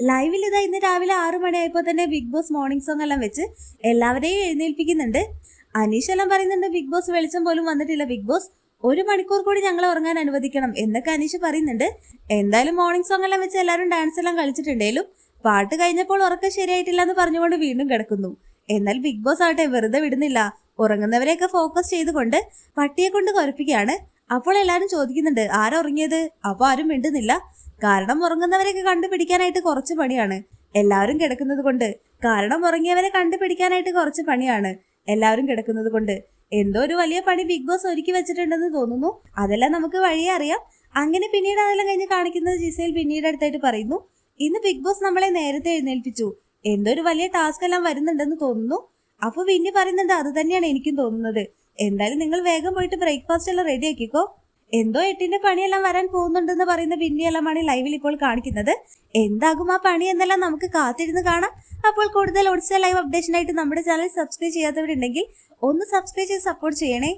ലൈവിൽ ഇതാ ഇന്ന് രാവിലെ ആറു മണിയായപ്പോൾ തന്നെ ബിഗ് ബോസ് മോർണിംഗ് സോങ് എല്ലാം വെച്ച് എല്ലാവരെയും എഴുന്നേൽപ്പിക്കുന്നുണ്ട്. അനീഷ് എല്ലാം പറയുന്നുണ്ട് ബിഗ് ബോസ് വെളിച്ചം പോലും വന്നിട്ടില്ല ബിഗ് ബോസ് ഒരു മണിക്കൂർ കൂടി ഞങ്ങൾ ഉറങ്ങാൻ അനുവദിക്കണം എന്നൊക്കെ അനീഷ് പറയുന്നുണ്ട്. എന്തായാലും മോർണിംഗ് സോങ് എല്ലാം വെച്ച് എല്ലാവരും ഡാൻസ് എല്ലാം കളിച്ചിട്ടുണ്ടെങ്കിലും പാട്ട് കഴിഞ്ഞപ്പോൾ ഉറക്കം ശരിയായിട്ടില്ല എന്ന് പറഞ്ഞുകൊണ്ട് വീണ്ടും കിടക്കുന്നു. എന്നാൽ ബിഗ് ബോസ് ആവട്ടെ വെറുതെ വിടുന്നില്ല. ഉറങ്ങുന്നവരെയൊക്കെ ഫോക്കസ് ചെയ്തുകൊണ്ട് പട്ടിയെ കൊണ്ട് കുറപ്പിക്കുകയാണ് അപ്പോൾ എല്ലാവരും ചോദിക്കുന്നുണ്ട് ആരാ ഉറങ്ങിയത്? അപ്പോൾ ആരും മിണ്ടുന്നില്ല. കാരണം ഉറങ്ങുന്നവരെയൊക്കെ കണ്ടുപിടിക്കാനായിട്ട് കുറച്ച് പണിയാണ്. എല്ലാവരും കിടക്കുന്നത് കൊണ്ട്. കാരണം ഉറങ്ങിയവരെ കണ്ടുപിടിക്കാനായിട്ട് കുറച്ച് പണിയാണ്. എല്ലാവരും കിടക്കുന്നത് കൊണ്ട്. എന്തോ ഒരു വലിയ പണി ബിഗ് ബോസ് ഒരുക്കി വെച്ചിട്ടുണ്ടെന്ന് തോന്നുന്നു. അതെല്ലാം നമുക്ക് വഴിയെ അറിയാം. അങ്ങനെ പിന്നീട് അതെല്ലാം കഴിഞ്ഞ് കാണിക്കുന്നത് ജിസയിൽ പിന്നീട് അടുത്തായിട്ട് പറയുന്നു. ഇന്ന് ബിഗ് ബോസ് നമ്മളെ നേരത്തെ എഴുന്നേൽപ്പിച്ചു. എന്തോ ഒരു വലിയ ടാസ്ക് എല്ലാം വരുന്നുണ്ടെന്ന് തോന്നുന്നു. അപ്പൊ വിന്നി പറയുന്നുണ്ട് അത് തന്നെയാണ് എനിക്കും തോന്നുന്നത്. എന്തായാലും നിങ്ങൾ വേഗം പോയിട്ട് ബ്രേക്ക്ഫാസ്റ്റ് എല്ലാം റെഡി ആക്കിക്കോ. എന്തോ എട്ടിന്റെ പണിയെല്ലാം വരാൻ പോകുന്നുണ്ടെന്ന് പറയുന്ന ബിന്നിയെല്ലാമാണ് ലൈവിൽ ഇപ്പോൾ കാണിക്കുന്നത്. എന്താകും ആ പണി എന്നെല്ലാം നമുക്ക് കാത്തിരുന്ന് കാണാം. അപ്പോൾ കൂടുതൽ ഒഡിച്ച ലൈവ് അപ്ഡേഷനായിട്ട് നമ്മുടെ ചാനൽ സബ്സ്ക്രൈബ് ചെയ്യാത്തവരുണ്ടെങ്കിൽ ഒന്ന് സബ്സ്ക്രൈബ് ചെയ്ത് സപ്പോർട്ട് ചെയ്യണേ.